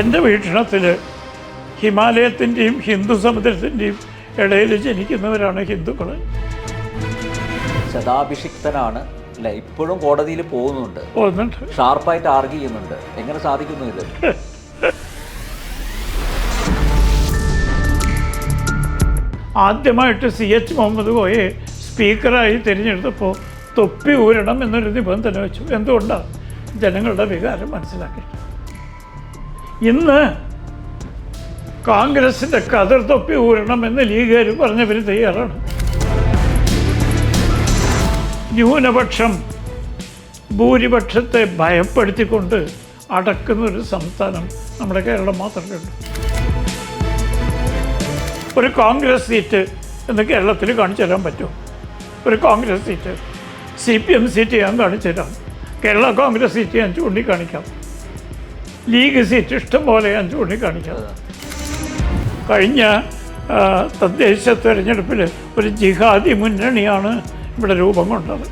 എന്റെ വീക്ഷണത്തിൽ ഹിമാലയത്തിന്റെയും ഹിന്ദു സമുദ്രത്തിന്റെയും ഇടയിൽ ജനിക്കുന്നവരാണ് ഹിന്ദുക്കൾ ശതാഭിഷിക്തനാണ്. അല്ലെ ഇപ്പോഴും കോടതിയിൽ പോകുന്നുണ്ട്. പോകുന്നുണ്ട്. ഷാർപ്പായിട്ട് ആർഗ്യ ചെയ്യുന്നുണ്ട്. എങ്ങനെ സാധിക്കുന്നു ഇത്? ആദ്യമായിട്ട് സി എച്ച് മുഹമ്മദ് കോയെ സ്പീക്കറായി തിരഞ്ഞെടുത്തപ്പോൾ തൊപ്പി ഊരണം എന്നൊരു നിബന്ധന വെച്ചു. എന്തുകൊണ്ടാണ് ജനങ്ങളുടെ വികാരം മനസ്സിലാക്കി. ഇന്ന് കോൺഗ്രസിന്റെ കതിർ തൊപ്പി ഊരണം എന്ന് ലീഗുകാർ പറഞ്ഞവർ തയ്യാറാണ്. ന്യൂനപക്ഷം ഭൂരിപക്ഷത്തെ ഭയപ്പെടുത്തിക്കൊണ്ട് അടക്കുന്ന ഒരു സംസ്ഥാനം നമ്മുടെ കേരളം മാത്രമേ ഉള്ളൂ ഒരു കോൺഗ്രസ് സീറ്റ് എന്ന് കേരളത്തിൽ കാണിച്ചു തരാൻ പറ്റുമോ? ഒരു Congress seat C P M seat ഞാൻ കാണിച്ചു തരാം. കേരള കോൺഗ്രസ് സീറ്റ് ഞാൻ ചൂണ്ടിക്കാണിക്കാം. ലീഗ് സീറ്റ് ഇഷ്ടം പോലെ ഞാൻ ചൂണ്ടിക്കാണിക്കാം കഴിഞ്ഞ തദ്ദേശ തെരഞ്ഞെടുപ്പിൽ ഒരു ജിഹാദി മുന്നണിയാണ് ഇവിടെ രൂപം കൊണ്ടത്.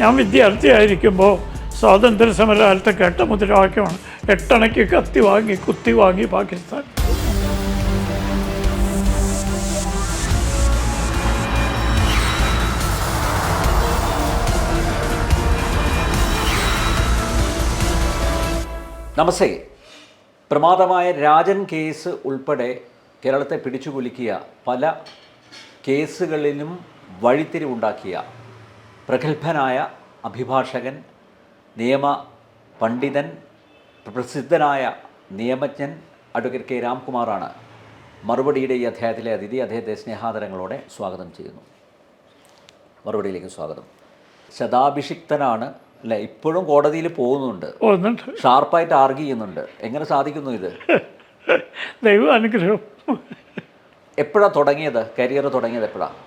ഞാൻ വിദ്യാർത്ഥിയായിരിക്കുമ്പോൾ സ്വാതന്ത്ര്യ സമരകാലത്ത് കേട്ട മുദ്രാവാക്യമാണ് എട്ടണയ്ക്ക് കത്തി വാങ്ങി കുത്തി വാങ്ങി പാകിസ്ഥാൻ. നമസ്തേ. പ്രമാദമായ രാജൻ കേസ് ഉൾപ്പെടെ കേരളത്തെ പിടിച്ചുകുലുക്കിയ പല കേസുകളിലും വഴിത്തിരിവുണ്ടാക്കിയ പ്രഗത്ഭനായ അഭിഭാഷകൻ നിയമ പണ്ഡിതൻ പ്രസിദ്ധനായ നിയമജ്ഞൻ അഡ്വക്കേറ്റ് കെ. രാംകുമാറാണ്. മറുപടിയുടെ ഈ അധ്യായത്തിലെ അതിഥി അദ്ദേഹത്തെ സ്നേഹാദരങ്ങളോടെ സ്വാഗതം ചെയ്യുന്നു. മറുപടിയിലേക്ക് സ്വാഗതം. ശതാഭിഷിക്തനാണ് അല്ലെ ഇപ്പോഴും കോടതിയിൽ പോകുന്നുണ്ട്. പോകുന്നുണ്ട് ഷാർപ്പായിട്ട് ആർഗ്യ ചെയ്യുന്നുണ്ട്. എങ്ങനെ സാധിക്കുന്നു ഇത്? ദൈവ അനുഗ്രഹം. എപ്പോഴാണ് തുടങ്ങിയത്? കരിയർ തുടങ്ങിയത് എപ്പോഴാണ്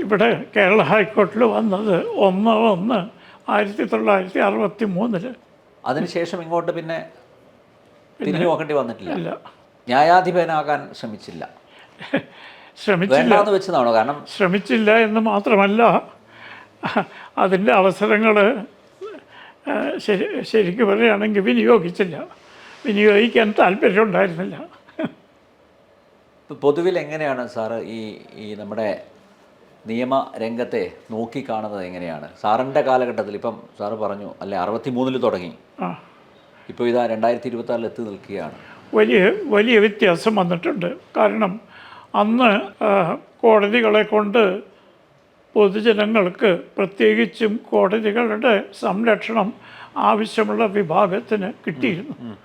ഇവിടെ കേരള ഹൈക്കോർട്ടിൽ വന്നത് ഒന്ന് ഒന്ന് ആയിരത്തി തൊള്ളായിരത്തി അറുപത്തി മൂന്നിൽ അതിനുശേഷം ഇങ്ങോട്ട് പിന്നെ തിരിഞ്ഞു നോക്കേണ്ടി വന്നിട്ടില്ല. ഇല്ല. ന്യായാധിപനാകാൻ ശ്രമിച്ചില്ല. ശ്രമിച്ചില്ല. വേണ്ടാന്ന് വെച്ചതാണോ? കാരണം ശ്രമിച്ചില്ല എന്ന് മാത്രമല്ല അതിന്റെ അവസരങ്ങൾ ശരി ശരിക്കും പറയുകയാണെങ്കിൽ വിനിയോഗിച്ചില്ല. വിനിയോഗിക്കാൻ താല്പര്യമുണ്ടായിരുന്നില്ല. ഉണ്ടായിരുന്നില്ല പൊതുവിൽ എങ്ങനെയാണ് സാറ് ഈ ഈ നമ്മുടെ നിയമ രംഗത്തെ നോക്കിക്കാണുന്നത് എങ്ങനെയാണ്? സാറിന്റെ കാലഘട്ടത്തിൽ ഇപ്പം സാറ് പറഞ്ഞു അല്ലെ അറുപത്തി മൂന്നിൽ തുടങ്ങി ഇപ്പോൾ ഇതാ രണ്ടായിരത്തി ഇരുപത്തി എത്തി നിൽക്കുകയാണ്. വലിയ വലിയ വ്യത്യാസം വന്നിട്ടുണ്ട്. കാരണം അന്ന് കോടതികളെ കൊണ്ട് പൊതുജനങ്ങൾക്ക് പ്രത്യേകിച്ചും കോടതികളുടെ സംരക്ഷണം ആവശ്യമുള്ള വിഭാഗത്തിന് കിട്ടിയിരുന്നു.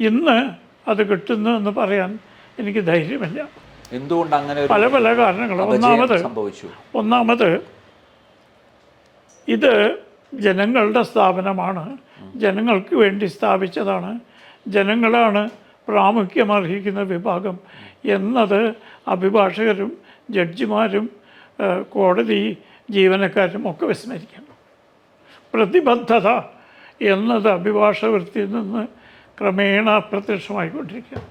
ഇന്ന് അത് കിട്ടുന്നു എന്ന് പറയാൻ എനിക്ക് ധൈര്യമില്ല. എന്തുകൊണ്ട് അങ്ങനെ പല പല കാരണങ്ങൾ. ഒന്നാമത് ഒന്നാമത് ഇത് ജനങ്ങളുടെ സ്ഥാപനമാണ്. ജനങ്ങൾക്ക് വേണ്ടി സ്ഥാപിച്ചതാണ്. ജനങ്ങളാണ് പ്രാമുഖ്യം അർഹിക്കുന്ന വിഭാഗം എന്നത് അഭിഭാഷകരും ജഡ്ജിമാരും കോടതി ജീവനക്കാരും ഒക്കെ വിസ്മരിക്കണം പ്രതിബദ്ധത എന്നത് അഭിഭാഷക വൃത്തിയിൽ നിന്ന് ക്രമേണ അപ്രത്യക്ഷമായിക്കൊണ്ടിരിക്കുകയാണ്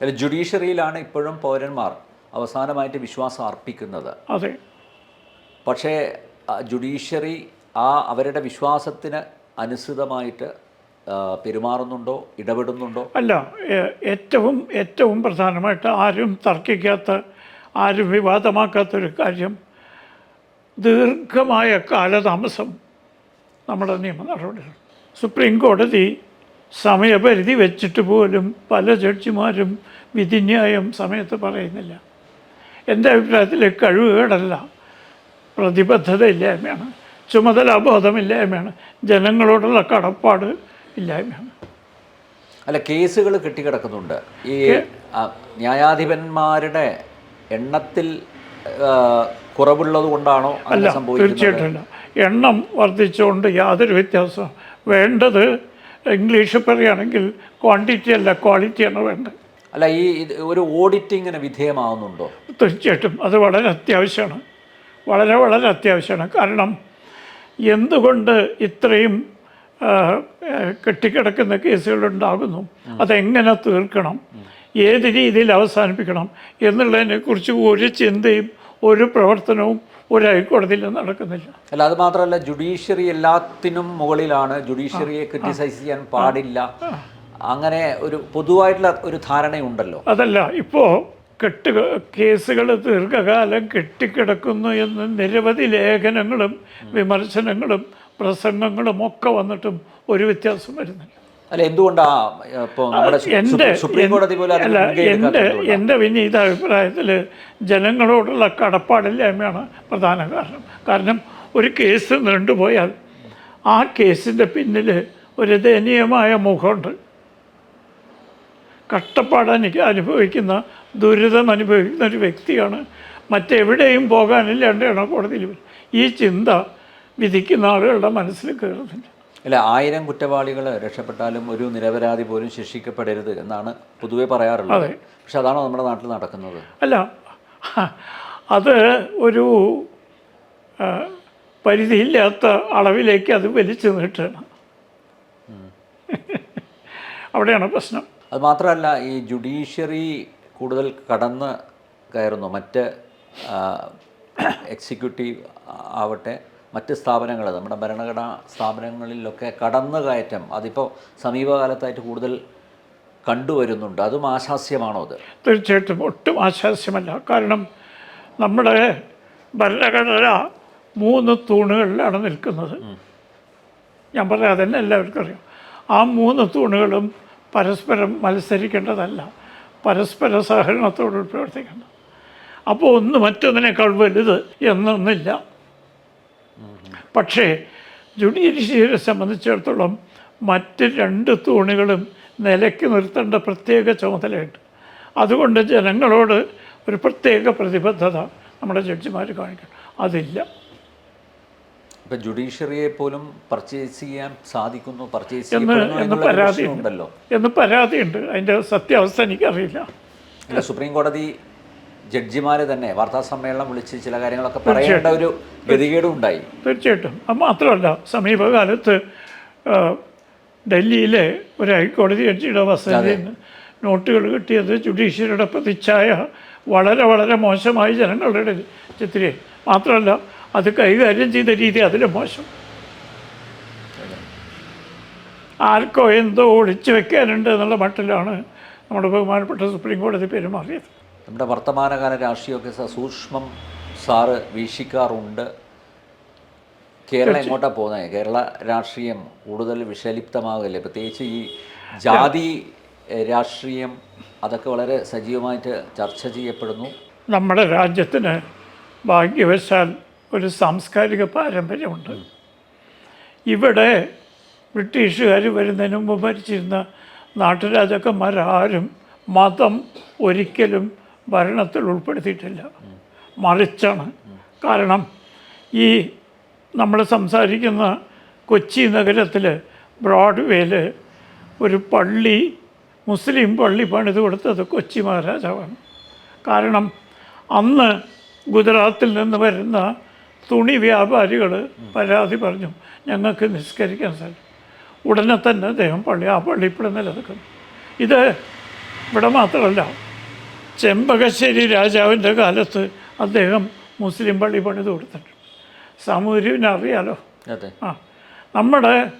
അല്ല ജുഡീഷ്യറിയിലാണ് ഇപ്പോഴും പൗരന്മാർ അവസാനമായിട്ട് വിശ്വാസം അർപ്പിക്കുന്നത്. അതെ. പക്ഷേ ജുഡീഷ്യറി ആ അവരുടെ വിശ്വാസത്തിന് അനുസൃതമായിട്ട് പെരുമാറുന്നുണ്ടോ ഇടപെടുന്നുണ്ടോ? അല്ല ഏറ്റവും ഏറ്റവും പ്രധാനമായിട്ട് ആരും തർക്കിക്കാത്ത ആരും വിവാദമാക്കാത്തൊരു കാര്യം. ദീർഘമായ കാലതാമസം നമ്മുടെ നിയമ നടപടികൾ സുപ്രീം കോടതി സമയപരിധി വെച്ചിട്ട് പോലും പല ജഡ്ജിമാരും വിധിന്യായം സമയത്ത് പറയുന്നില്ല. എന്റെ അഭിപ്രായത്തിൽ കഴിവുകേടല്ല. പ്രതിബദ്ധതയില്ലായ്മയാണ്. ചുമതലാബോധമില്ലായ്മയാണ് ജനങ്ങളോടുള്ള കടപ്പാട് ഇല്ലായ്മയാണ്. അല്ല കേസുകൾ കെട്ടിക്കിടക്കുന്നുണ്ട്. ഈ ന്യായാധിപന്മാരുടെ എണ്ണത്തിൽ കുറവുള്ളത് കൊണ്ടാണോ അല്ല തീർച്ചയായിട്ടും എണ്ണം വർദ്ധിച്ചുകൊണ്ട് യാതൊരു വ്യത്യാസവും. വേണ്ടത് ഇംഗ്ലീഷ് പറയുകയാണെങ്കിൽ ക്വാണ്ടിറ്റി അല്ല ക്വാളിറ്റിയാണ് വേണ്ടത്. അല്ല ഈ ഇത് ഒരു ഓഡിറ്റിങ്ങിന് വിധേയമാവുന്നുണ്ടോ? തീർച്ചയായിട്ടും. അത് വളരെ അത്യാവശ്യമാണ്. വളരെ വളരെ അത്യാവശ്യമാണ്. കാരണം എന്തുകൊണ്ട് ഇത്രയും കെട്ടിക്കിടക്കുന്ന കേസുകളുണ്ടാകുന്നു? അതെങ്ങനെ തീർക്കണം? ഏത് രീതിയിൽ അവസാനിപ്പിക്കണം എന്നുള്ളതിനെക്കുറിച്ച് ഒരു ചിന്തയും ഒരു പ്രവർത്തനവും ഒരു ഹൈക്കോടതിയിൽ നടക്കുന്നില്ല. അല്ല അത് മാത്രമല്ല ജുഡീഷ്യറി എല്ലാത്തിനും മുകളിലാണ്. ജുഡീഷ്യറിയെ ക്രിറ്റിസൈസ് ചെയ്യാൻ പാടില്ല. അങ്ങനെ ഒരു പൊതുവായിട്ടുള്ള ഒരു ധാരണയുണ്ടല്ലോ. അതല്ല ഇപ്പോൾ കെട്ട് കേസുകൾ ദീർഘകാലം കെട്ടിക്കിടക്കുന്നു എന്ന് നിരവധി ലേഖനങ്ങളും വിമർശനങ്ങളും പ്രസംഗങ്ങളും ഒക്കെ വന്നിട്ടും ഒരു വ്യത്യാസം വരുന്നില്ല. അല്ല എന്തുകൊണ്ടാ ഇപ്പോൾ നമ്മുടെ സുപ്രീം കോടതി പോലെ എന്റെ എന്റെ വിനീത അഭിപ്രായത്തിൽ ജനങ്ങളോടുള്ള കടപ്പാടില്ലായ്മയാണ് പ്രധാന കാരണം. കാരണം ഒരു കേസ് നീണ്ടുപോയാൽ ആ കേസിന്റെ പിന്നിൽ ഒരു ദയനീയമായ മുഖമുണ്ട്. കഷ്ടപ്പാട് എനിക്ക് അനുഭവിക്കുന്ന ദുരിതം അനുഭവിക്കുന്ന ഒരു വ്യക്തിയാണ്. മറ്റെവിടെയും പോകാനില്ലാണ്ടാണ് കോടതിയിൽ. ഈ ചിന്ത വിധിക്കുന്ന ആളുകളുടെ മനസ്സിൽ കയറുന്നില്ല അല്ല ആയിരം കുറ്റവാളികൾ രക്ഷപ്പെട്ടാലും ഒരു നിരപരാധി പോലും ശിക്ഷിക്കപ്പെടരുത് എന്നാണ് പൊതുവെ പറയാറുള്ളത്. പക്ഷെ അതാണോ നമ്മുടെ നാട്ടിൽ നടക്കുന്നത്? അല്ല അത് ഒരു പരിധിയില്ലാത്ത അളവിലേക്ക് അത് വലിച്ചു നീട്ടണം അവിടെയാണ് പ്രശ്നം. അത് മാത്രമല്ല ഈ ജുഡീഷ്യറി കൂടുതൽ കടന്ന് കയറുന്നു. മറ്റ് എക്സിക്യൂട്ടീവ് ആവട്ടെ മറ്റ് സ്ഥാപനങ്ങൾ നമ്മുടെ ഭരണഘടനാ സ്ഥാപനങ്ങളിലൊക്കെ കടന്നുകയറ്റം അതിപ്പോൾ സമീപകാലത്തായിട്ട് കൂടുതൽ കണ്ടുവരുന്നുണ്ട്. അതും ആശാസ്യമാണോ അത്? തീർച്ചയായിട്ടും ഒട്ടും ആശാസ്യമല്ല. കാരണം നമ്മുടെ ഭരണഘടന മൂന്ന് തൂണുകളിലാണ് നിൽക്കുന്നത്. ഞാൻ പറയാം അതന്നെ എല്ലാവർക്കും അറിയാം. ആ മൂന്ന് തൂണുകളും പരസ്പരം മത്സരിക്കേണ്ടതല്ല. പരസ്പര സഹകരണത്തോട് പ്രവർത്തിക്കണം അപ്പോൾ ഒന്ന് മറ്റൊന്നിനേക്കാൾ വലുത് എന്നൊന്നില്ല. പക്ഷേ ജുഡീഷ്യറിയെ സംബന്ധിച്ചിടത്തോളം മറ്റ് രണ്ട് തൂണുകളും നിലയ്ക്ക് നിർത്തേണ്ട പ്രത്യേക ചുമതലയുണ്ട്. അതുകൊണ്ട് ജനങ്ങളോട് ഒരു പ്രത്യേക പ്രതിബദ്ധത നമ്മുടെ ജഡ്ജിമാർ കാണിക്കണം. അതില്ല. ഇപ്പം ജുഡീഷ്യറിയെ പോലും പർച്ചേസ് ചെയ്യാൻ സാധിക്കുന്നു പർച്ചേസ് എന്ന് എന്ന് പരാതി ഉണ്ടല്ലോ എന്ന് പരാതിയുണ്ട്. അതിന്റെ സത്യാവസ്ഥ എനിക്കറിയില്ല. സുപ്രീം കോടതി ജഡ്ജിമാരെ തന്നെ വാർത്താ സമ്മേളനം വിളിച്ച് ചില കാര്യങ്ങളൊക്കെ പറയേണ്ട ഒരു ഗതികേടും ഉണ്ടായി. തീർച്ചയായിട്ടും. അത് മാത്രമല്ല സമീപകാലത്ത് ഡൽഹിയിലെ ഒരു ഹൈക്കോടതി ജഡ്ജിയുടെ വസതിയിൽ നിന്ന് നോട്ടുകൾ കിട്ടിയത് ജുഡീഷ്യറിയുടെ പ്രതിച്ഛായ വളരെ വളരെ മോശമായി ജനങ്ങളുടെ ചിത്രീ. മാത്രമല്ല അത് കൈകാര്യം ചെയ്ത രീതി അതിലും മോശം. ആർക്കോ എന്തോ ഒളിച്ചു വെക്കാനുണ്ട് എന്നുള്ള മട്ടിലാണ് നമ്മുടെ ബഹുമാനപ്പെട്ട സുപ്രീം കോടതി പെരുമാറിയത്. നമ്മുടെ വർത്തമാനകാല രാഷ്ട്രീയമൊക്കെ സസൂക്ഷ്മം സാറ് വീക്ഷിക്കാറുണ്ട്. കേരളം എങ്ങോട്ടാ പോകുന്നത് കേരള രാഷ്ട്രീയം കൂടുതൽ വിഷലിപ്തമാകില്ലേ പ്രത്യേകിച്ച് ഈ ജാതി രാഷ്ട്രീയം അതൊക്കെ വളരെ സജീവമായിട്ട് ചർച്ച ചെയ്യപ്പെടുന്നു. നമ്മുടെ രാജ്യത്തിന് ഭാഗ്യവശാൽ ഒരു സാംസ്കാരിക പാരമ്പര്യമുണ്ട്. ഇവിടെ ബ്രിട്ടീഷുകാർ വരുന്നതിന് മുമ്പ് ഭരിച്ചിരുന്ന നാട്ടുരാജാക്കന്മാരാരും മതം ഒരിക്കലും ഭരണത്തിൽ ഉൾപ്പെടുത്തിയിട്ടില്ല. മറിച്ചാണ്. കാരണം ഈ നമ്മൾ സംസാരിക്കുന്ന കൊച്ചി നഗരത്തിൽ ബ്രോഡ്വേയിൽ ഒരു പള്ളി മുസ്ലിം പള്ളി പണിത് കൊടുത്തത് കൊച്ചി മഹാരാജാവാണ്. കാരണം അന്ന് ഗുജറാത്തിൽ നിന്ന് വരുന്ന തുണി വ്യാപാരികൾ പരാതി പറഞ്ഞു ഞങ്ങൾക്ക് നിസ്കരിക്കാൻ സാധിക്കും ഉടനെ തന്നെ അദ്ദേഹം പള്ളി ആ പള്ളി ഇപ്പോൾ നിലനിൽക്കുന്നു. ഇത് ഇവിടെ മാത്രമല്ല ചെമ്പകശ്ശേരി രാജാവിന്റെ കാലത്ത് അദ്ദേഹം മുസ്ലിം പള്ളി പണിത് കൊടുത്തിട്ടുണ്ട്. സാമൂഹ്യവിനെ അറിയാലോ? അതെ. ആ നമ്മുടെ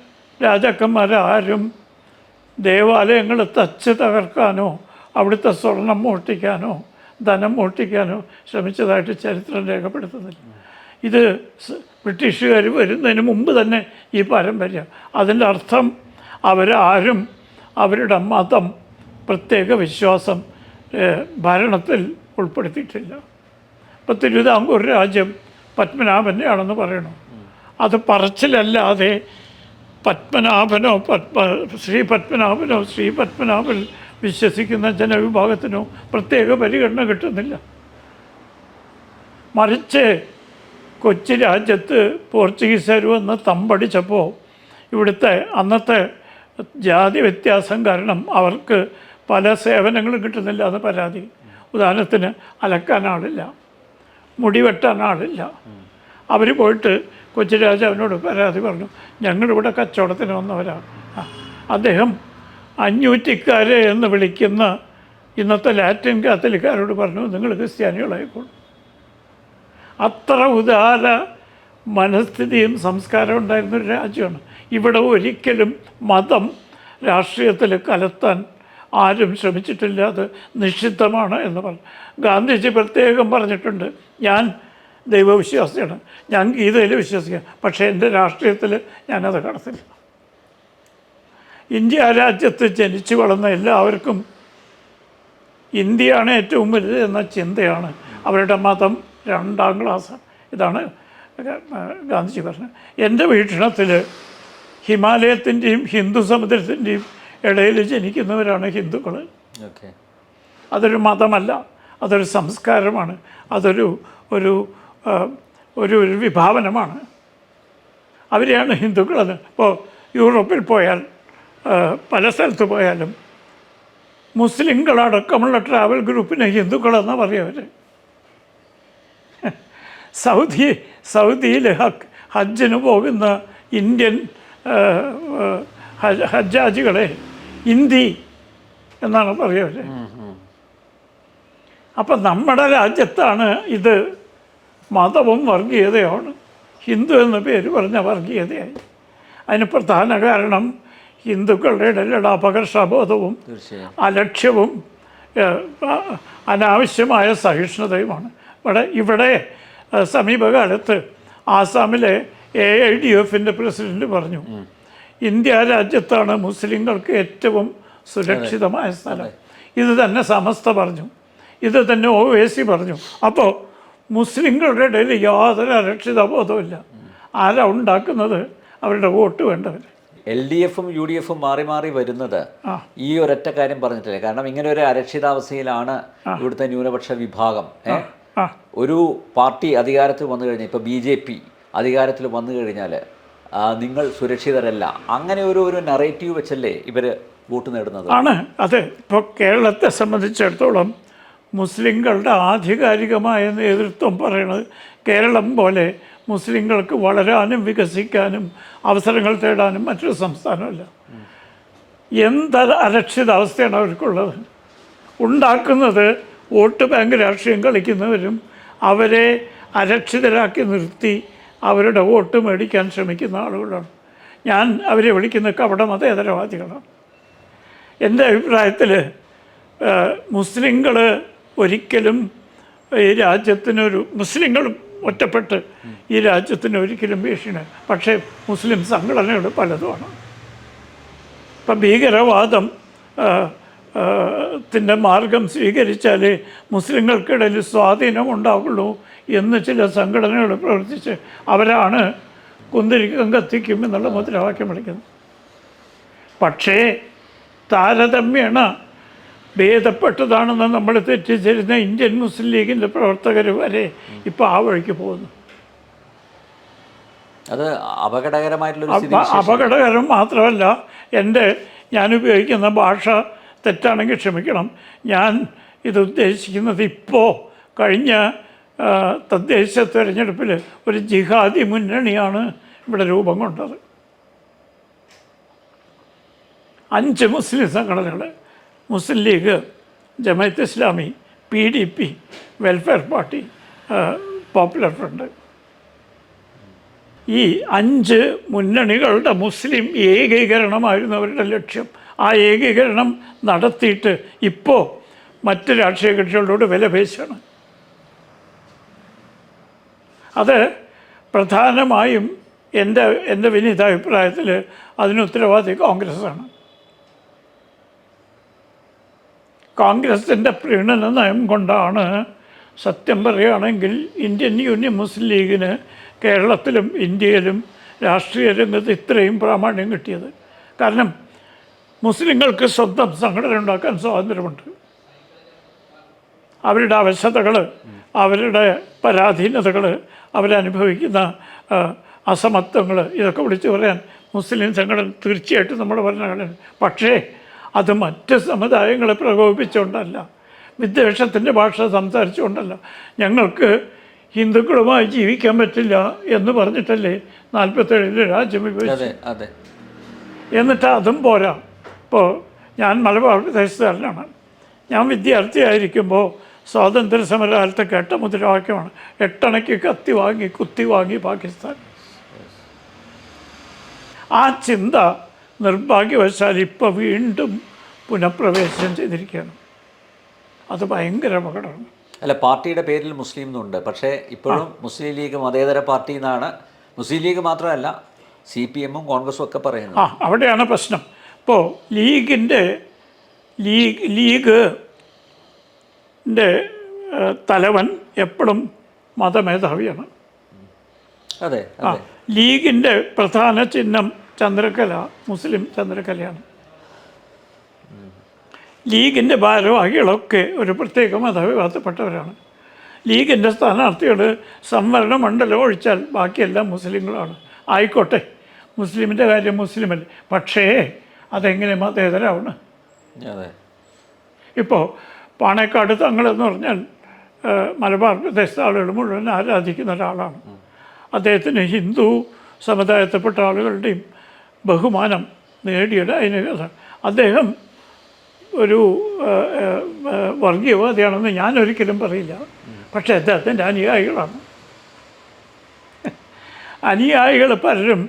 രാജാക്കന്മാരാരും ദേവാലയങ്ങൾ തച്ച് തകർക്കാനോ അവിടുത്തെ സ്വർണം മോഷ്ടിക്കാനോ ധനം മോഷ്ടിക്കാനോ ശ്രമിച്ചതായിട്ട് ചരിത്രം രേഖപ്പെടുത്തുന്നില്ല. ഇത് ബ്രിട്ടീഷുകാർ വരുന്നതിന് മുമ്പ് തന്നെ ഈ പാരമ്പര്യം. അതിന്റെ അർത്ഥം അവരാരും അവരുടെ മതം പ്രത്യേക വിശ്വാസം ഭരണത്തിൽ ഉൾപ്പെടുത്തിയിട്ടില്ല. ഇപ്പം തിരുവിതാംകൂർ രാജ്യം പത്മനാഭന്റെയാണെന്ന് പറയണു. അത് പറച്ചിലല്ലാതെ പത്മനാഭനോ പത്മ ശ്രീ പത്മനാഭനോ ശ്രീ പത്മനാഭൻ വിശ്വസിക്കുന്ന ജനവിഭാഗത്തിനോ പ്രത്യേക പരിഗണന കിട്ടുന്നില്ല. മറിച്ച് കൊച്ചി രാജ്യത്ത് പോർച്ചുഗീസുകാർ വന്ന് തമ്പടിച്ചപ്പോൾ ഇവിടുത്തെ അന്നത്തെ ജാതി വ്യത്യാസം കാരണം അവർക്ക് പല സേവനങ്ങളും കിട്ടുന്നില്ല എന്ന് പരാതി. ഉദാഹരണത്തിന് അലക്കാൻ ആളില്ല മുടി വെട്ടാൻ ആളില്ല. അവർ പോയിട്ട് കൊച്ചി രാജാവിനോട് പരാതി പറഞ്ഞു ഞങ്ങളിവിടെ കച്ചവടത്തിന് വന്നവരാണ്. അദ്ദേഹം അഞ്ഞൂറ്റിക്കാരെ എന്ന് വിളിക്കുന്ന ഇന്നത്തെ ലാറ്റിൻ കാത്തലിക്കാരോട് പറഞ്ഞു നിങ്ങൾ ക്രിസ്ത്യാനികളായിക്കോളും. അത്ര ഉദാര മനസ്ഥിതിയും സംസ്കാരവും ഉണ്ടായിരുന്ന ഒരു രാജ്യമാണ്. ഇവിടെ ഒരിക്കലും മതം രാഷ്ട്രീയത്തിൽ കലർത്താൻ ആരും ശ്രമിച്ചിട്ടില്ല അത് നിഷിദ്ധമാണ് എന്ന് പറഞ്ഞു. ഗാന്ധിജി പ്രത്യേകം പറഞ്ഞിട്ടുണ്ട് ഞാൻ ദൈവവിശ്വാസിയാണ് ഞാൻ ഗീതയിൽ വിശ്വസിക്കാം പക്ഷേ എന്റെ രാഷ്ട്രീയത്തിൽ ഞാനത് കടത്തില്ല. ഇന്ത്യ രാജ്യത്ത് ജനിച്ചു വളർന്ന എല്ലാവർക്കും ഇന്ത്യയാണ് ഏറ്റവും വലുത് എന്ന ചിന്തയാണ്. അവരുടെ മതം രണ്ടാം ക്ലാസ്. ഇതാണ് ഗാന്ധിജി പറഞ്ഞത്. എന്റെ വീക്ഷണത്തിൽ ഹിമാലയത്തിന്റെയും ഹിന്ദു സമുദ്രത്തിന്റെയും ഇടയിൽ ജനിക്കുന്നവരാണ് ഹിന്ദുക്കൾ. അതൊരു മതമല്ല അതൊരു സംസ്കാരമാണ് അതൊരു ഒരു ഒരു ഒരു വിഭാവനമാണ്. അവരെയാണ് ഹിന്ദുക്കളെന്ന്. ഇപ്പോൾ യൂറോപ്പിൽ പോയാൽ പല സ്ഥലത്ത് പോയാലും മുസ്ലിങ്ങളടക്കമുള്ള ട്രാവൽ ഗ്രൂപ്പിനെ ഹിന്ദുക്കളെന്നാണ് പറയുക അവർ സൗദി സൗദിയിൽ ഹക്ക് ഹജ്ജിന് പോകുന്ന ഇന്ത്യൻ ഹജ്ജാജികളെ ഹിന്ദി എന്നാണ് പറയുന്നത്. അപ്പം നമ്മുടെ രാജ്യത്താണ് ഇത് മതവും വർഗീയതയാണ്. ഹിന്ദു എന്ന പേര് പറഞ്ഞ വർഗീയതയായി. അതിന് പ്രധാന കാരണം ഹിന്ദുക്കളുടെ ഇടയിലുള്ള അപകർഷബോധവും അലക്ഷ്യവും അനാവശ്യമായ സഹിഷ്ണുതയുമാണ്. ഇവിടെ ഇവിടെ സമീപകാലത്ത് ആസാമിലെ എ ഐ ഡി എഫിന്റെ പ്രസിഡന്റ് പറഞ്ഞു. ഇന്ത്യ രാജ്യത്താണ് മുസ്ലിങ്ങൾക്ക് ഏറ്റവും സുരക്ഷിതമായ സ്ഥലം. ഇത് തന്നെ സമസ്ത പറഞ്ഞു. ഇത് തന്നെ ഒ എ സി പറഞ്ഞു. അപ്പോൾ മുസ്ലിങ്ങളുടെ ഇടയിൽ യാതൊരു അരക്ഷിതബോധമില്ല ആരാ ഉണ്ടാക്കുന്നത്? അവരുടെ വോട്ട് വേണ്ടവർ എൽ ഡി എഫും യു ഡി എഫും മാറി മാറി വരുന്നത് ഈ ഒരൊറ്റ കാര്യം പറഞ്ഞിട്ടില്ല. കാരണം ഇങ്ങനെ ഒരു അരക്ഷിതാവസ്ഥയിലാണ് ഇവിടുത്തെ ന്യൂനപക്ഷ വിഭാഗം. ഒരു പാർട്ടി അധികാരത്തിൽ വന്നു കഴിഞ്ഞാൽ ഇപ്പോൾ ബി ജെ പി അധികാരത്തിൽ വന്നു കഴിഞ്ഞാൽ നിങ്ങൾ സുരക്ഷിതരല്ല. അങ്ങനെ ഒരു ഒരു നറേറ്റീവ് വെച്ചല്ലേ ഇവർ വോട്ട് നേടുന്നത്? ആണ്. അതെ. ഇപ്പോൾ കേരളത്തെ സംബന്ധിച്ചിടത്തോളം മുസ്ലിങ്ങളുടെ ആധികാരികമായ നേതൃത്വം പറയുന്നത് കേരളം പോലെ മുസ്ലിങ്ങൾക്ക് വളരാനും വികസിക്കാനും അവസരങ്ങൾ തേടാനും മറ്റൊരു സംസ്ഥാനമല്ല. എന്ത് അരക്ഷിതാവസ്ഥയാണ് അവർക്കുള്ളത്. ഉണ്ടാക്കുന്നത് വോട്ട് ബാങ്ക് രാഷ്ട്രീയം കളിക്കുന്നവരും അവരെ അരക്ഷിതരാക്കി നിർത്തി അവരുടെ വോട്ട് മേടിക്കാൻ ശ്രമിക്കുന്ന ആളുകളാണ്. ഞാൻ അവരെ വിളിക്കുന്ന കപട മതേതരവാദികളാണ്. എന്റെ അഭിപ്രായത്തിൽ മുസ്ലിങ്ങൾ ഒരിക്കലും ഈ രാജ്യത്തിനൊരു മുസ്ലിങ്ങളും ഒറ്റപ്പെട്ട് ഈ രാജ്യത്തിന് ഒരിക്കലും ഭീഷണി പക്ഷേ മുസ്ലിം സംഘടനകൾ പലതുമാണ്. ഇപ്പം ഭീകരവാദം ത്തിന്റെ മാർഗം സ്വീകരിച്ചാലേ മുസ്ലിങ്ങൾക്കിടയിൽ സ്വാധീനം ഉണ്ടാവുള്ളൂ എന്ന് ചില സംഘടനകൾ പ്രവർത്തിച്ച് അവരാണ് കുന്തിരിക്കം കത്തിക്കും എന്നുള്ള മുദ്രാവാക്യം വിളിക്കുന്നത്. പക്ഷേ താരതമ്യേണ ഭേദപ്പെട്ടതാണെന്ന് നമ്മൾ തെറ്റിച്ചിരുന്ന ഇന്ത്യൻ മുസ്ലിം ലീഗിന്റെ പ്രവർത്തകർ വരെ ഇപ്പോൾ ആ വഴിക്ക് പോകുന്നു. അത് അപകടകരമായിട്ടുള്ള അപകടകരം മാത്രമല്ല എന്റെ ഞാൻ ഉപയോഗിക്കുന്ന ഭാഷ തെറ്റാണെങ്കിൽ ക്ഷമിക്കണം. ഞാൻ ഇത് ഉദ്ദേശിക്കുന്നത് ഇപ്പോൾ കഴിഞ്ഞ തദ്ദേശ തിരഞ്ഞെടുപ്പിൽ ഒരു ജിഹാദി മുന്നണിയാണ് ഇവിടെ രൂപം കൊണ്ടത്. അഞ്ച് മുസ്ലിം സംഘടനകൾ Muslim League Jamaat Islami P D P Welfare Party Popular Front. ഈ അഞ്ച് മുന്നണികളുടെ മുസ്ലിം ഏകീകരണമായിരുന്നു അവരുടെ ലക്ഷ്യം. ആ ഏകീകരണം നടത്തിയിട്ട് ഇപ്പോൾ മറ്റ് രാഷ്ട്രീയ കക്ഷികളോട് വില പേശാണ്. അത് പ്രധാനമായും എന്റെ എന്റെ വിനീത അഭിപ്രായത്തിൽ അതിന് ഉത്തരവാദി കോൺഗ്രസ്സാണ്. കോൺഗ്രസിന്റെ പ്രീണന നയം കൊണ്ടാണ് സത്യം പറയുകയാണെങ്കിൽ ഇന്ത്യൻ യൂണിയൻ മുസ്ലിം ലീഗിന് കേരളത്തിലും ഇന്ത്യയിലും രാഷ്ട്രീയ രംഗത്ത് ഇത്രയും പ്രാമാണ്യം കിട്ടിയത്. കാരണം മുസ്ലിങ്ങൾക്ക് സ്വന്തം സംഘടന ഉണ്ടാക്കാൻ സ്വാതന്ത്ര്യമുണ്ട്. അവരുടെ അവശതകൾ അവരുടെ പരാധീനതകൾ അവരനുഭവിക്കുന്ന അസമത്വങ്ങൾ ഇതൊക്കെ വിളിച്ചു പറയാൻ മുസ്ലിം സംഘടന തീർച്ചയായിട്ടും നമ്മൾ ഭരണഘടന പക്ഷേ അത് മറ്റ് സമുദായങ്ങളെ പ്രകോപിപ്പിച്ചുകൊണ്ടല്ല. വിദ്വേഷത്തിന്റെ ഭാഷ സംസാരിച്ചുകൊണ്ടല്ല. ഞങ്ങൾക്ക് ഹിന്ദുക്കളുമായി ജീവിക്കാൻ പറ്റില്ല എന്ന് പറഞ്ഞിട്ടല്ലേ നാൽപ്പത്തേഴിൽ രാജ്യം വിഭജിച്ചത്? അതെ. എന്നിട്ട് അതും പോരാ. ഇപ്പോൾ ഞാൻ മലബാർ പ്രദേശത്തുകാരനാണ് ഞാൻ വിദ്യാർത്ഥിയായിരിക്കുമ്പോൾ സ്വാതന്ത്ര്യ സമരകാലത്ത് കേട്ട മുദ്രാവാക്യമാണ് എട്ടണയ്ക്ക് കത്തി വാങ്ങി കുത്തി വാങ്ങി പാകിസ്ഥാൻ. ആ ചിന്ത നിർഭാഗ്യവശാൽ ഇപ്പോൾ വീണ്ടും പുനഃപ്രവേശനം ചെയ്തിരിക്കുകയാണ്. അത് ഭയങ്കര അപകടമാണ്. അല്ല പാർട്ടിയുടെ പേരിൽ മുസ്ലിം എന്നുണ്ട് പക്ഷേ ഇപ്പോഴും മുസ്ലിം ലീഗ് മതേതര പാർട്ടി എന്നാണ് മുസ്ലിം ലീഗ് മാത്രമല്ല സി പി എമ്മും കോൺഗ്രസും ഒക്കെ പറയുന്നത്. ആ അവിടെയാണ് പ്രശ്നം. ഇപ്പോൾ ലീഗിന്റെ ലീഗ് ലീഗിന്റെ തലവൻ എപ്പോഴും മതമേധാവിയാണ്. അതെ ആ ലീഗിന്റെ പ്രധാന ചിഹ്നം ചന്ദ്രകല മുസ്ലിം ചന്ദ്രകലയാണ്. ലീഗിന്റെ ഭാരവാഹികളൊക്കെ ഒരു പ്രത്യേക മതവിഭാഗത്തിൽപ്പെട്ടവരാണ്. ലീഗിന്റെ സ്ഥാനാർത്ഥികൾ സംവരണ മണ്ഡലം ഒഴിച്ചാൽ ബാക്കിയെല്ലാം മുസ്ലിങ്ങളാണ്. ആയിക്കോട്ടെ മുസ്ലിമിന്റെ കാര്യം മുസ്ലിമല്ലേ. പക്ഷേ അതെങ്ങനെ മതേതരാവണം? അതെ. ഇപ്പോൾ പാണേക്കാട് തങ്ങളെന്ന് പറഞ്ഞാൽ മലബാർ പ്രദേശത്തെ ആളുകൾ മുഴുവൻ ആരാധിക്കുന്ന ഒരാളാണ്. അദ്ദേഹത്തിന് ഹിന്ദു സമുദായത്തിൽപ്പെട്ട ആളുകളുടെയും ബഹുമാനം നേടിയത് അതിന് അദ്ദേഹം ഒരു വർഗീയവാദിയാണെന്ന് ഞാൻ ഒരിക്കലും പറയില്ല പക്ഷേ അദ്ദേഹത്തിന്റെ അനുയായികളാണ്. അനുയായികൾ പലരും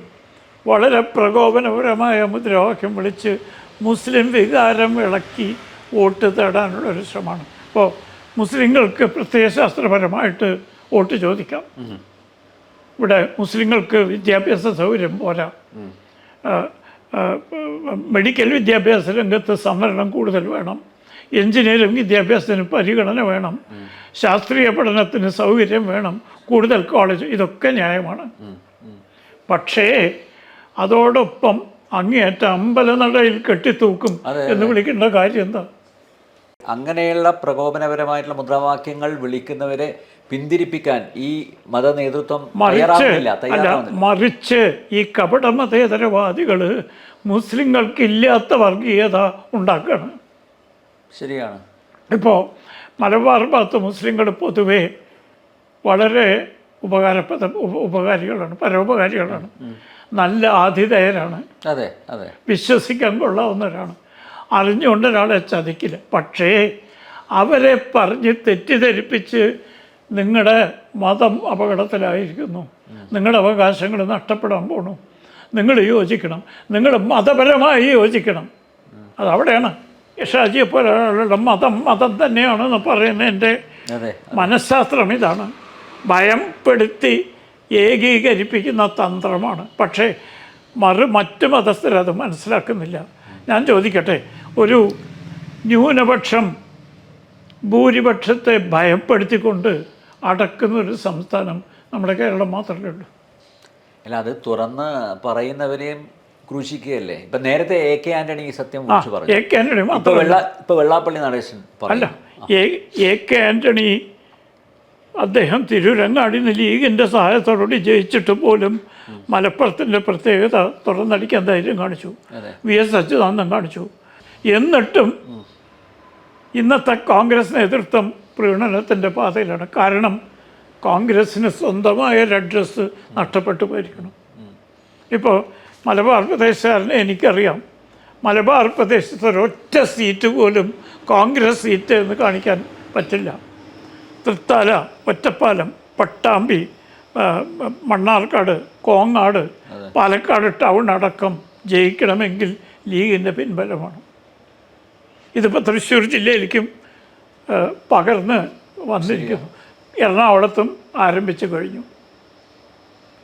വളരെ പ്രകോപനപരമായ മുദ്രാവാക്യം വിളിച്ച് മുസ്ലിം വികാരം ഇളക്കി വോട്ട് തേടാനുള്ള ഒരു ശ്രമമാണ്. അപ്പോൾ മുസ്ലിങ്ങൾക്ക് പ്രത്യയശാസ്ത്രപരമായിട്ട് വോട്ട് ചോദിക്കാം. ഇവിടെ മുസ്ലിങ്ങൾക്ക് വിദ്യാഭ്യാസ സൗകര്യം പോരാ. മെഡിക്കൽ വിദ്യാഭ്യാസ രംഗത്ത് സംവരണം കൂടുതൽ വേണം. എഞ്ചിനീയറിംഗ് വിദ്യാഭ്യാസത്തിന് പരിഗണന വേണം. ശാസ്ത്രീയ പഠനത്തിന് സൗകര്യം വേണം. കൂടുതൽ കോളേജ് ഇതൊക്കെ ന്യായമാണ്. പക്ഷേ അതോടൊപ്പം അങ്ങേയറ്റ അമ്പലനടയിൽ കെട്ടിത്തൂക്കും എന്ന് വിളിക്കേണ്ട കാര്യം എന്താ? അങ്ങനെയുള്ള പ്രകോപനപരമായിട്ടുള്ള മുദ്രാവാക്യങ്ങൾ വിളിക്കുന്നവരെ പിന്തിരിപ്പിക്കാൻ ഈ മത നേതൃത്വം മറിച്ച് ഈ കപട മതേതരവാദികൾ മുസ്ലിങ്ങൾക്കില്ലാത്ത വർഗീയത ഉണ്ടാക്കണം. ശരിയാണ്. ഇപ്പോൾ മലബാർ ഭാഗത്ത് മുസ്ലിങ്ങൾ പൊതുവേ വളരെ ഉപകാരപ്രദ ഉപ- ഉപകാരികളാണ് പരോപകാരികളാണ്. നല്ല ആതിഥേയരാണ്. അതെ അതെ. വിശ്വസിക്കാൻ കൊള്ളാവുന്നവരാണ്. അറിഞ്ഞുകൊണ്ട് ഒരാളെ ചതിക്കില്ല. പക്ഷേ അവരെ പറഞ്ഞ് തെറ്റിദ്ധരിപ്പിച്ച് നിങ്ങളുടെ മതം അപകടത്തിലായിരിക്കുന്നു. നിങ്ങളുടെ അവകാശങ്ങൾ നഷ്ടപ്പെടാൻ പോണു. നിങ്ങൾ യോജിക്കണം. നിങ്ങൾ മതപരമായി യോജിക്കണം. അതവിടെയാണ്. ഷാജിയെ പോലെ മതം മതം തന്നെയാണെന്ന് പറയുന്നതിന്റെ മനഃശാസ്ത്രം ഇതാണ്. ഭയപ്പെടുത്തി ഏകീകരിപ്പിക്കുന്ന തന്ത്രമാണ്. പക്ഷേ മറു മറ്റ് മതസ്ഥർ അത് മനസ്സിലാക്കുന്നില്ല. ഞാൻ ചോദിക്കട്ടെ ഒരു ന്യൂനപക്ഷം ഭൂരിപക്ഷത്തെ ഭയപ്പെടുത്തിക്കൊണ്ട് അടക്കുന്ന ഒരു സംസ്ഥാനം നമ്മുടെ കേരളം മാത്രമേ ഉള്ളൂ? അല്ല അത് തുറന്ന് പറയുന്നവരെയും ക്രൂശിക്കുകയല്ലേ? ഇപ്പൊ നേരത്തെ എ കെ ആന്റണി സത്യം പറഞ്ഞു. എ കെ ആന്റണി ഇപ്പൊ വെള്ള ഇപ്പൊ വെള്ളാപ്പള്ളി നടേശൻ അല്ല എ കെ ആന്റണി അദ്ദേഹം തിരൂരങ്ങാടിന് ലീഗിന്റെ സഹായത്തോടുകൂടി ജയിച്ചിട്ട് പോലും മലപ്പുറത്തിന്റെ പ്രത്യേകത തുറന്നടിക്കാൻ ധൈര്യം കാണിച്ചു. വി എസ് അച്യുതാനന്ദൻ കാണിച്ചു. എന്നിട്ടും ഇന്നത്തെ കോൺഗ്രസ് നേതൃത്വം പ്രീണനത്തിന്റെ പാതയിലാണ്. കാരണം കോൺഗ്രസ്സിന് സ്വന്തമായ ഒരു അഡ്രസ്സ് നഷ്ടപ്പെട്ടു പോയിരിക്കണം. ഇപ്പോൾ മലബാർ പ്രദേശക്കാരനെ എനിക്കറിയാം. മലബാർ പ്രദേശത്ത് ഒരൊറ്റ സീറ്റ് പോലും കോൺഗ്രസ് സീറ്റ് എന്ന് കാണിക്കാൻ പറ്റില്ല. തൃത്താല ഒറ്റപ്പാലം പട്ടാമ്പി മണ്ണാർക്കാട് കോങ്ങാട് പാലക്കാട് ടൗൺ അടക്കം ജയിക്കണമെങ്കിൽ ലീഗിന്റെ പിൻബലമാണ്. ഇതിപ്പോൾ തൃശ്ശൂർ ജില്ലയിലേക്കും പകർന്ന് വന്നിരിക്കുന്നു. എറണാകുളത്തും ആരംഭിച്ചു കഴിഞ്ഞു.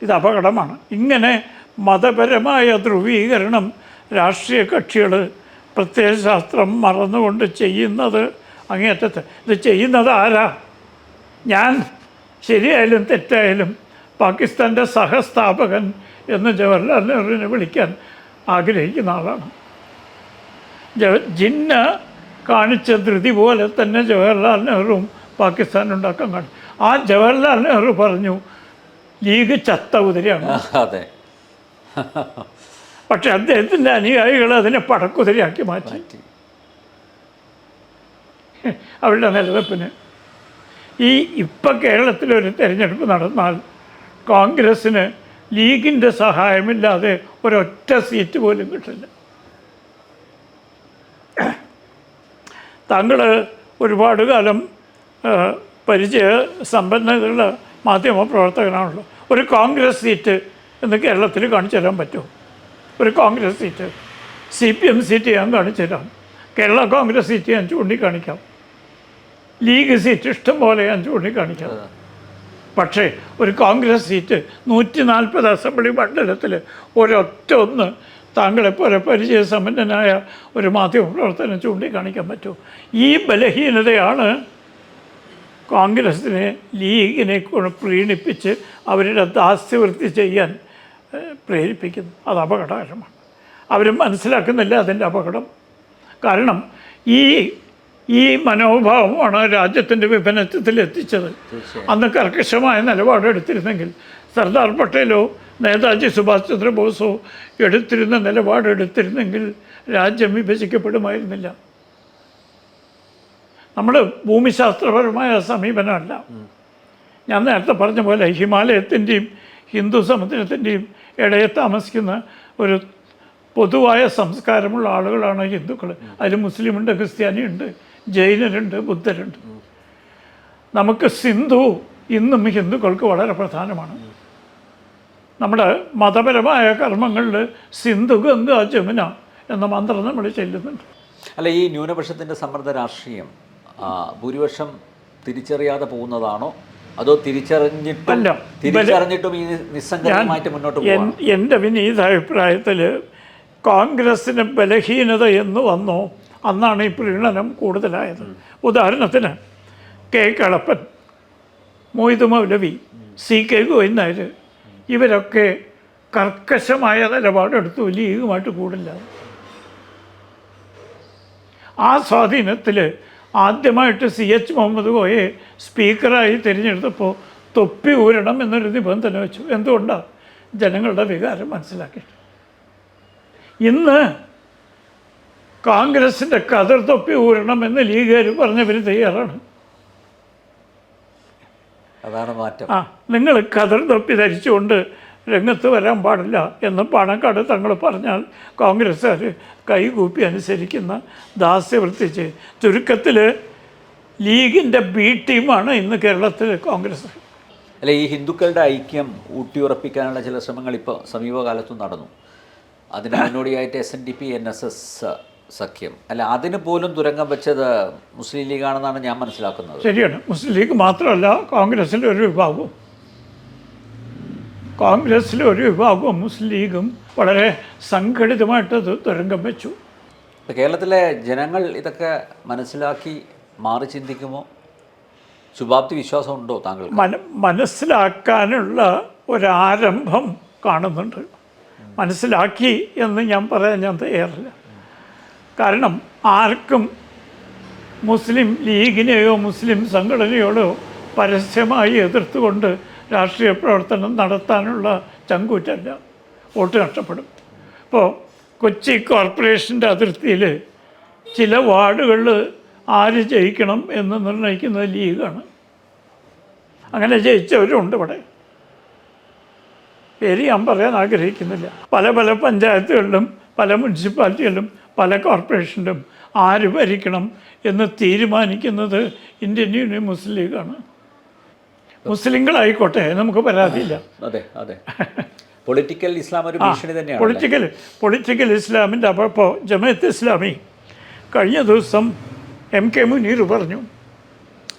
ഇത് അപകടമാണ്. ഇങ്ങനെ മതപരമായ ധ്രുവീകരണം രാഷ്ട്രീയ കക്ഷികൾ പ്രത്യയശാസ്ത്രം മറന്നുകൊണ്ട് ചെയ്യുന്നത് അങ്ങേയറ്റത്ത്. ഇത് ചെയ്യുന്നത് ആരാ? ഞാൻ ശരിയായാലും തെറ്റായാലും പാകിസ്ഥാന്റെ സഹസ്ഥാപകൻ എന്ന് ജവഹർലാൽ നെഹ്റുവിനെ വിളിക്കാൻ ആഗ്രഹിക്കുന്ന ആളാണ്. ജവ ജിന്ന കാണിച്ച ധൃതി പോലെ തന്നെ ജവഹർലാൽ നെഹ്റുവും പാകിസ്ഥാൻ ഉണ്ടാക്കാൻ കാണും. ആ ജവഹർലാൽ നെഹ്റു പറഞ്ഞു ലീഗ് ചത്ത കുതിരയാണ് അതെ. പക്ഷെ അദ്ദേഹത്തിന്റെ അനുയായികൾ അതിനെ പടക്കുതിരയാക്കി മാറ്റി. മാറ്റി. അവരുടെ നിലനിൽപ്പിന് ഈ ഇപ്പം കേരളത്തിലൊരു തിരഞ്ഞെടുപ്പ് നടന്നാൽ കോൺഗ്രസ്സിന് ലീഗിന്റെ സഹായമില്ലാതെ ഒരൊറ്റ സീറ്റ് പോലും കിട്ടില്ല. താങ്കൾ ഒരുപാട് കാലം പരിചയ സമ്പന്നതയുള്ള മാധ്യമ പ്രവർത്തകനാണല്ലോ. ഒരു കോൺഗ്രസ് സീറ്റ് എന്ന് കേരളത്തിൽ കാണിച്ചു തരാൻ പറ്റുമോ? ഒരു Congress seat. C P M seat ഞാൻ കാണിച്ചു തരാം. കേരള കോൺഗ്രസ് സീറ്റ് ഞാൻ ചൂണ്ടിക്കാണിക്കാം. ലീഗ് സീറ്റ് ഇഷ്ടംപോലെ ഞാൻ ചൂണ്ടിക്കാണിക്കാം. പക്ഷേ ഒരു കോൺഗ്രസ് സീറ്റ് നൂറ്റി നാൽപ്പത് അസംബ്ലി മണ്ഡലത്തിൽ ഒരൊറ്റ ഒന്ന് താങ്കളെപ്പോലെ പരിചയസമ്പന്നനായ ഒരു മാധ്യമപ്രവർത്തനം ചൂണ്ടിക്കാണിക്കാൻ പറ്റുമോ ഈ ബലഹീനതയാണ് കോൺഗ്രസിനെ ലീഗിനെ പ്രീണിപ്പിച്ച് അവരുടെ ദാസ്യവൃത്തി ചെയ്യാൻ പ്രേരിപ്പിക്കുന്നു. അത് അപകടകരമാണ്. അവർ മനസ്സിലാക്കുന്നില്ല അതിന്റെ അപകടം. കാരണം ഈ ഈ മനോഭാവമാണ് രാജ്യത്തിന്റെ വിഭജനത്തിൽ എത്തിച്ചത്. അന്ന് കർക്കശമായ നിലപാടെടുത്തിരുന്നെങ്കിൽ സർദാർ പട്ടേലോ നേതാജി സുഭാഷ് ചന്ദ്രബോസോ എടുത്തിരുന്ന നിലപാടെടുത്തിരുന്നെങ്കിൽ രാജ്യം വിഭജിക്കപ്പെടുമായിരുന്നില്ല. നമ്മൾ ഭൂമിശാസ്ത്രപരമായ സമീപനമല്ല. ഞാൻ നേരത്തെ പറഞ്ഞ പോലെ ഹിമാലയത്തിന്റെയും ഹിന്ദു സമുദ്രത്തിന്റെയും ഇടയിൽ താമസിക്കുന്ന ഒരു പൊതുവായ സംസ്കാരമുള്ള ആളുകളാണ് ഹിന്ദുക്കൾ അതിൽ മുസ്ലിമുണ്ട് ക്രിസ്ത്യാനിയുണ്ട്. ജൈനരുണ്ട് ബുദ്ധരുണ്ട്. നമുക്ക് സിന്ധു ഇന്നും ഹിന്ദുക്കൾക്ക് വളരെ പ്രധാനമാണ്. നമ്മുടെ മതപരമായ കർമ്മങ്ങളിൽ സിന്ധു ഗംഗ ജമുന എന്ന മന്ത്രം നമ്മൾ ചെല്ലുന്നുണ്ട്. അല്ല ഈ ന്യൂനപക്ഷത്തിന്റെ സമ്മർദ്ദ രാഷ്ട്രീയം ഭൂരിപക്ഷം തിരിച്ചറിയാതെ പോകുന്നതാണോ? അതോ തിരിച്ചറിഞ്ഞിട്ടും തിരിച്ചറിഞ്ഞിട്ടും ഈ നിസ്സംഗമായിട്ട് മുന്നോട്ട് എൻ എന്റെ വിനീത അഭിപ്രായത്തിൽ കോൺഗ്രസിന് ബലഹീനത എന്ന് വന്നോ അന്നാണ് ഈ പ്രീണനം കൂടുതലായത്. ഉദാഹരണത്തിന് K. Kelappan Moidu Maulavi C. K. ഗോയിന്നായർ ഇവരൊക്കെ കർക്കശമായ നിലപാടെടുത്തു. ലീഗുമായിട്ട് കൂടില്ല. ആ സ്വാധീനത്തിൽ ആദ്യമായിട്ട് സി. എച്ച്. മുഹമ്മദ് കോയെ സ്പീക്കറായി തിരഞ്ഞെടുത്തപ്പോൾ തൊപ്പി ഊരണം എന്നൊരു നിബന്ധന വെച്ചു. എന്തുകൊണ്ടാണ് ജനങ്ങളുടെ വികാരം മനസ്സിലാക്കിയിട്ട്. ഇന്ന് കോൺഗ്രസിന്റെ കതിർ തൊപ്പി ഊരണം എന്ന് ലീഗുകാർ പറഞ്ഞവർ തയ്യാറാണ്. അതാണ് മാറ്റം. ആ നിങ്ങൾ കതിർ തൊപ്പി ധരിച്ചുകൊണ്ട് രംഗത്ത് വരാൻ പാടില്ല എന്ന് പാണക്കാട് തങ്ങൾ പറഞ്ഞാൽ കോൺഗ്രസ്സുകാർ കൈകൂപ്പി അനുസരിക്കുന്ന ദാസ്യവൃത്തി ചെയ്യും ചുരുക്കത്തിൽ ലീഗിന്റെ ബി ടീമാണ് ഇന്ന് കേരളത്തിൽ കോൺഗ്രസ്. അല്ല ഈ ഹിന്ദുക്കളുടെ ഐക്യം ഊട്ടിയുറപ്പിക്കാനുള്ള ചില ശ്രമങ്ങൾ ഇപ്പോൾ സമീപകാലത്തും നടന്നു. അതിന് മുന്നോടിയായിട്ട് S N D P N S S സഖ്യം. അല്ല അതിന് പോലും തുരങ്കം വെച്ചത് മുസ്ലിം ലീഗാണെന്നാണ് ഞാൻ മനസ്സിലാക്കുന്നത്. ശരിയാണ്. മുസ്ലിം ലീഗ് മാത്രമല്ല കോൺഗ്രസിന്റെ ഒരു വിഭാഗവും. കോൺഗ്രസിലെ ഒരു വിഭാഗവും മുസ്ലിം ലീഗും വളരെ സംഘടിതമായിട്ട് അത് തുരങ്കം വെച്ചു. കേരളത്തിലെ ജനങ്ങൾ ഇതൊക്കെ മനസ്സിലാക്കി മാറി ചിന്തിക്കുമോ? ശുഭാപ്തി വിശ്വാസം ഉണ്ടോ താങ്കൾ മന മനസ്സിലാക്കാനുള്ള ഒരാരംഭം കാണുന്നുണ്ട്. മനസ്സിലാക്കി എന്ന് ഞാൻ പറയാൻ ഞാൻ തയ്യാറില്ല. കാരണം ആർക്കും മുസ്ലിം ലീഗിനെയോ മുസ്ലിം സംഘടനയോടോ പരസ്യമായി എതിർത്തുകൊണ്ട് രാഷ്ട്രീയ പ്രവർത്തനം നടത്താനുള്ള ചങ്കൂറ്റല്ല. വോട്ട് നഷ്ടപ്പെടും. ഇപ്പോൾ കൊച്ചി കോർപ്പറേഷന്റെ അതിർത്തിയിൽ ചില വാർഡുകളിൽ ആര് ജയിക്കണം എന്ന് നിർണയിക്കുന്നത് ലീഗാണ്. അങ്ങനെ ജയിച്ചവരുണ്ട് ഇവിടെ. പേര് ഞാൻ പറയാൻ ആഗ്രഹിക്കുന്നില്ല. പല പല പഞ്ചായത്തുകളിലും പല മുനിസിപ്പാലിറ്റികളിലും പല കോർപ്പറേഷനിലും ആര് ഭരിക്കണം എന്ന് തീരുമാനിക്കുന്നത് ഇന്ത്യൻ യൂണിയൻ മുസ്ലിം ലീഗാണ്. മുസ്ലിങ്ങളായിക്കോട്ടെ നമുക്ക് പരാതിയില്ല. അതെ അതെ. പൊളിറ്റിക്കൽ ഇസ്ലാം ഒരു ഭീഷണി തന്നെയാണ് പൊളിറ്റിക്കൽ പൊളിറ്റിക്കൽ ഇസ്ലാമിന്റെ അപ്പോൾ ജമയത്ത് ഇസ്ലാമി കഴിഞ്ഞ ദിവസം എം കെ മുനീർ പറഞ്ഞു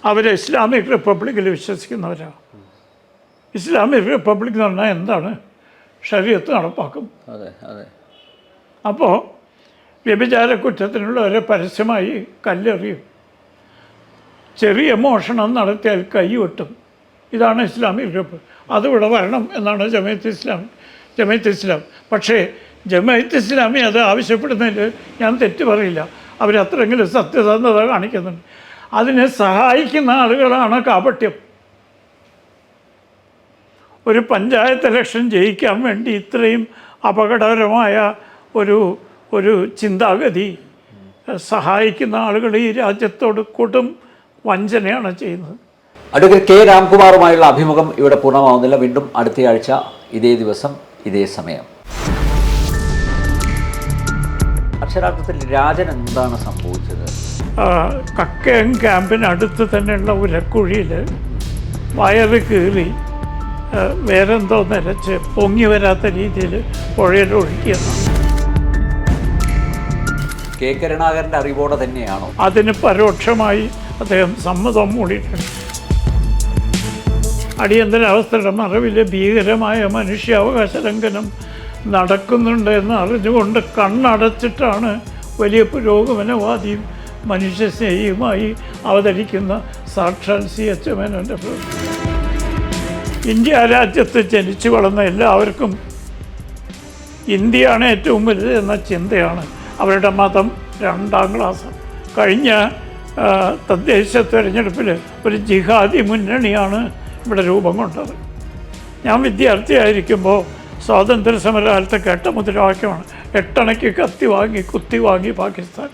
അവർ ഇസ്ലാമിക് റിപ്പബ്ലിക്കിൽ വിശ്വസിക്കുന്നവരാണ് ഇസ്ലാമിക് റിപ്പബ്ലിക് എന്ന് പറഞ്ഞാൽ എന്താണ്? ശരീരത്ത് നടപ്പാക്കും. അതെ അതെ. അപ്പോൾ വ്യഭിചാര കുറ്റത്തിനുള്ളവരെ പരസ്യമായി കല്ലെറിയും. ചെറിയ മോഷണം നടത്തിയാൽ കൈ ഒട്ടും. ഇതാണ് ഇസ്ലാമിക ഗ്രൂപ്പ്. അതിവിടെ വരണം എന്നാണ് ജമയത്ത് ഇസ്ലാം ജമയത്ത് ഇസ്ലാം. പക്ഷേ ജമയത്ത് ഇസ്ലാമി അത് ആവശ്യപ്പെടുന്നതിൽ ഞാൻ തെറ്റ് പറയില്ല. അവരത്രയെങ്കിലും സത്യസന്ധത കാണിക്കുന്നുണ്ട്. അതിനെ സഹായിക്കുന്ന ആളുകളാണ് കാപട്യം. ഒരു പഞ്ചായത്ത് ഇലക്ഷൻ ജയിക്കാൻ വേണ്ടി ഇത്രയും അപകടകരമായ ഒരു ഒരു ചിന്താഗതി. സഹായിക്കുന്ന ആളുകൾ ഈ രാജ്യത്തോട് കൊടും വഞ്ചനയാണ് ചെയ്യുന്നത്. അഡ്വക്കേറ്റ് കെ രാംകുമാറുമായുള്ള അഭിമുഖം ഇവിടെ പൂർണമാവുന്നില്ല. വീണ്ടും അടുത്തയാഴ്ച ഇതേ ദിവസം ഇതേ സമയം. അക്ഷരാർത്ഥത്തിൽ രാജൻ എന്താണ് സംഭവിച്ചത്? കക്കയം ക്യാമ്പിനടുത്ത് തന്നെയുള്ള ഉരക്കുഴിയിൽ വയറ് കീറി വേറെന്തോ നിരച്ച് പൊങ്ങി വരാത്ത രീതിയിൽ പുഴയിൽ ഒഴുക്കിയെന്നാണ് കെ കരുണാകരന്റെ അറിവോടെ തന്നെയാണോ? അതിന് പരോക്ഷമായി അദ്ദേഹം സമ്മതം മൂടിയിട്ടുണ്ട്. അടിയന്തരാവസ്ഥയുടെ മറവിൽ ഭീകരമായ മനുഷ്യാവകാശ ലംഘനം നടക്കുന്നുണ്ട് എന്ന് അറിഞ്ഞുകൊണ്ട് കണ്ണടച്ചിട്ടാണ് വലിയ പുരോഗമനവാദിയും മനുഷ്യസ്നേഹിയുമായി അവതരിക്കുന്ന സാക്ഷാൽ സി എച്ച് മേനോന്റെ ഇന്ത്യ രാജ്യത്ത് ജനിച്ചു വളർന്ന എല്ലാവർക്കും ഇന്ത്യയാണ് ഏറ്റവും വലുത് എന്ന ചിന്തയാണ്. അവരുടെ മതം രണ്ടാം ക്ലാസ്. കഴിഞ്ഞ തദ്ദേശ തെരഞ്ഞെടുപ്പിൽ ഒരു ജിഹാദി മുന്നണിയാണ് ഇവിടെ രൂപം കൊണ്ടത്. ഞാൻ വിദ്യാർത്ഥിയായിരിക്കുമ്പോൾ സ്വാതന്ത്ര്യ സമരകാലത്ത് കേട്ട മുദ്രാവാക്യമാണ് എട്ടണയ്ക്ക് കത്തി വാങ്ങി കുത്തി വാങ്ങി പാകിസ്ഥാൻ.